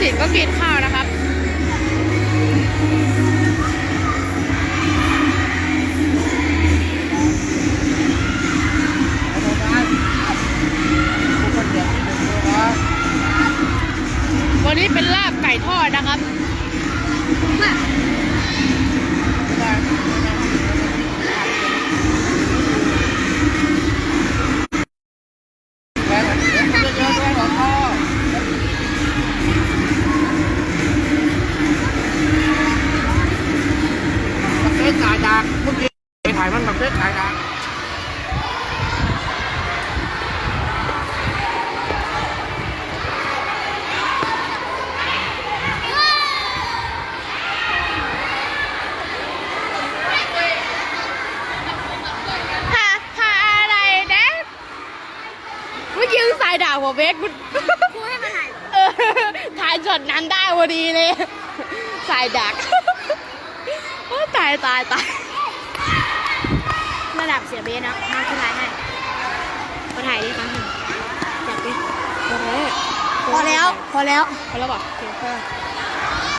สิทธิ์ก็กินข้าวนะครับวันนี้เป็นลาบไก่ทอดนะครับ ถ่ายมันแบบเต้ขายนะเมื่อกี้สายด่าหัวเบกกูครูให้มาถ่ายเออถ่ายช็อตนั้นได้พอดีเลย สายดักโอ้ตายตายตาย ระดับเสียเบสนะมาคือถ่ายให้มาถ่ายดิครั้งหนึ่งจับดิพอแล้วพอแล้วพอแล้วพอแล้วบอกโอเค